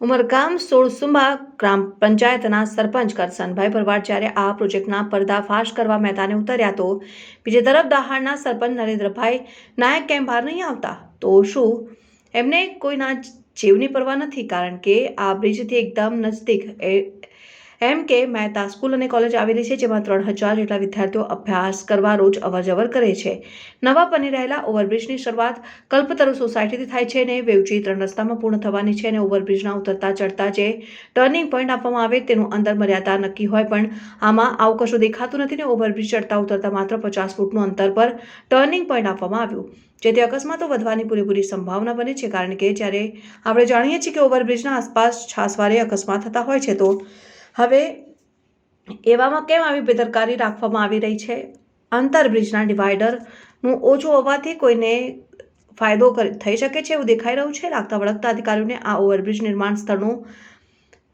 ઉમરગામ સોળસુંબા ગ્રામ પંચાયતના સરપંચ કરસનભાઈ ભરવાડ જ્યારે આ પ્રોજેક્ટના પર્દાફાશ કરવા મેદાને ઉતર્યા તો બીજી તરફ દહાડના સરપંચ નરેન્દ્રભાઈ નાયક કેમ બહાર નહીં આવતા? તો શું એમને કોઈના જીવની પરવા નથી? કારણ કે આ બ્રિજથી એકદમ નજદીક એમ કે મહેતા સ્કૂલ અને કોલેજ આવેલી છે, જેમાં ત્રણ હજાર જેટલા વિદ્યાર્થીઓ અભ્યાસ કરવા રોજ અવરજવર કરે છે. નવા બની રહેલા ઓવરબ્રિજની શરૂઆત કલ્પતરુ સોસાયટીથી થાય છે અને વેવજી ત્રણ રસ્તામાં પૂર્ણ થવાની છે અને ઓવરબ્રિજના ઉતરતા ચડતા જે ટર્નિંગ પોઈન્ટ આપવામાં આવે તેનું અંદર મર્યાદા નક્કી હોય પણ આમાં આવું કશું દેખાતું નથી ને ઓવરબ્રિજ ચડતા ઉતરતા માત્ર પચાસ ફૂટનું અંતર પર ટર્નિંગ પોઈન્ટ આપવામાં આવ્યું. જેથી અકસ્માતો વધવાની પૂરેપૂરી સંભાવના બને છે, કારણ કે જ્યારે આપણે જાણીએ છીએ કે ઓવરબ્રિજના આસપાસ છાસવારે અકસ્માત થતા હોય છે, તો હવે એવામાં કેમ આવી બેદરકારી રાખવામાં આવી રહી છે? આંતરબ્રિજના ડિવાઈડરનું ઓછું હોવાથી કોઈને ફાયદો થઈ શકે છે એવું દેખાઈ રહ્યું છે? લાગતા વળગતા અધિકારીઓને આ ઓવરબ્રિજ નિર્માણ સ્થળનું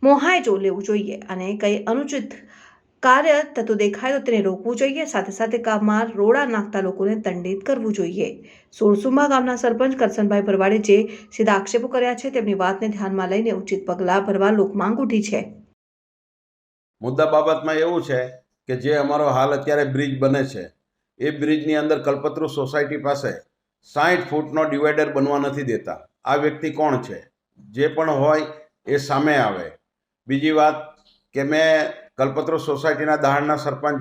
મોહાયજો લેવું જોઈએ અને કંઈ અનુચિત કાર્ય થતું દેખાય તો તેને રોકવું જોઈએ. સાથે સાથે કામમાં રોડા નાખતા લોકોને દંડિત કરવું જોઈએ. સોરસુંબા ગામના સરપંચ કરસનભાઈ ભરવાડે જે સીધા આક્ષેપો કર્યા છે તેમની વાતને ધ્યાનમાં લઈને ઉચિત પગલાં ભરવા લોકમાંગ ઉઠી છે. મુદ્દા બાબતમાં એવું છે કે જે અમારો હાલ અત્યારે બ્રિજ બને છે, એ બ્રિજની અંદર કલ્પતરુ સોસાયટી પાસે સાઠ ફૂટનો ડિવાઈડર બનવા નથી દેતા. આ વ્યક્તિ કોણ છે? જે પણ હોય એ સામે આવે. બીજી વાત કે મેં કલ્પતરુ સોસાયટીના દહાણના સરપંચ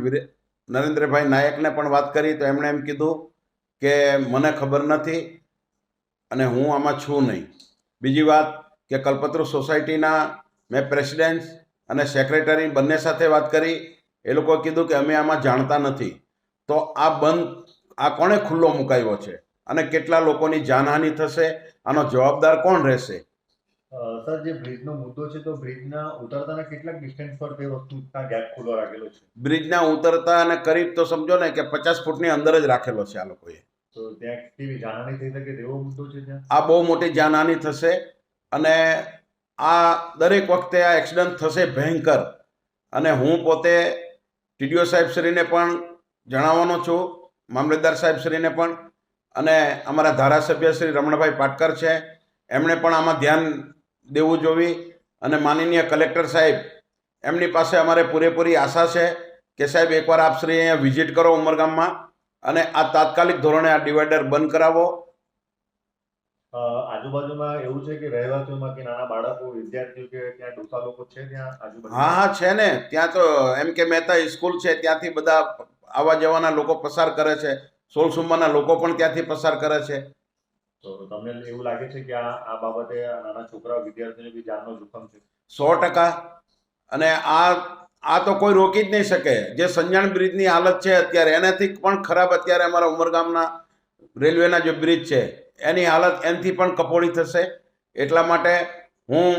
નરેન્દ્રભાઈ નાયકને પણ વાત કરી તો એમણે એમ કીધું કે મને ખબર નથી અને હું આમાં છું નહીં. બીજી વાત કે કલ્પતરુ સોસાયટીના મેં પ્રેસિડેન્ટ અને સેક્રેટરી બંને સાથે વાત કરી એ લોકોએ કીધું કે અમે આમાં જાણતા નથી. તો આ બંધ આ કોણે ખુલ્લો મુકાયો છે? અને કેટલા લોકોની જાનહાનિ થશે? આનો જવાબદાર કોણ રહેશે? સર જે બ્રિજનો મુદ્દો છે તો બ્રિજના ઉતરતાના કેટલાક ડિસ્ટન્સ પર તે વસ્તુના ગેપ ખુલ્લો રાખેલો છે? બ્રિજના ઉતરતા અને કરીબ તો સમજો ને કે પચાસ ફૂટની અંદર જ રાખેલો છે આ લોકોએ. તો ત્યાં કેવી જાનહાનિ થઈ શકે તેવો મુદ્દો છે આ બહુ મોટી જાનહાનિ થશે અને આ દરેક વખતે આ એક્સિડન્ટ થશે ભયંકર. અને હું પોતે ટીડીઓ સાહેબશ્રીને પણ જણાવવાનો છું મામલતદાર સાહેબશ્રીને પણ. અને અમારા ધારાસભ્ય શ્રી રમણભાઈ પાટકર છે, એમણે પણ આમાં ધ્યાન દેવું જોવી. અને માનનીય કલેક્ટર સાહેબ, એમની પાસે અમારે પૂરેપૂરી આશા છે કે સાહેબ એકવાર આપ શ્રી અહીંયા વિઝિટ કરો ઉમરગામમાં. અને આ તાત્કાલિક ધોરણે આ ડિવાઈડર બંધ કરાવો. આજુબાજુમાં એવું છે કે રહેવાસીઓમાં કે નાના બાળકો વિદ્યાર્થીઓ કે ત્યાં ડોસા લોકો છે ત્યાં આજુબાજુ? હા હા છે ને. ત્યાં તો એમ કે મહેતા સ્કૂલ છે ત્યાંથી બધા આવવા જવાના લોકો પસાર કરે છે. સોળસુંબાના લોકો પણ ત્યાંથી પસાર કરે છે. તો તમને એવું લાગે છે કે આ આ બાબતે નાના છોકરાઓ વિદ્યાર્થીઓને બી જાનનો જોખમ છે? સો ટકા. અને આ આ તો કોઈ રોકી જ નહીં શકે. જે સંજાણ બ્રિજની હાલત છે અત્યારે એનાથી પણ ખરાબ અત્યારે અમારા ઉમરગામના રેલવેના જે બ્રિજ છે. એની હાલત એનથી પણ કપોળી થશે. એટલા માટે હું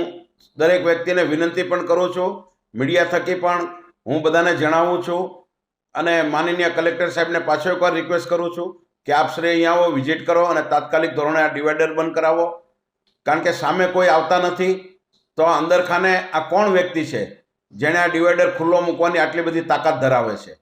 દરેક વ્યક્તિને વિનંતી પણ કરું છું, મીડિયા થકી પણ હું બધાને જણાવું છું અને માનનીય કલેક્ટર સાહેબને પાછો એકવાર રિક્વેસ્ટ કરું છું કે આપ શ્રી અહીંયા આવો વિઝિટ કરો અને તાત્કાલિક ધોરણે આ ડિવાઈડર બંધ કરાવો. કારણ કે સામે કોઈ આવતા નથી, તો અંદરખાને આ કોણ વ્યક્તિ છે? જેણે આ ડિવાઈડર ખુલ્લો મૂકવાની આટલી બધી તાકાત ધરાવે છે.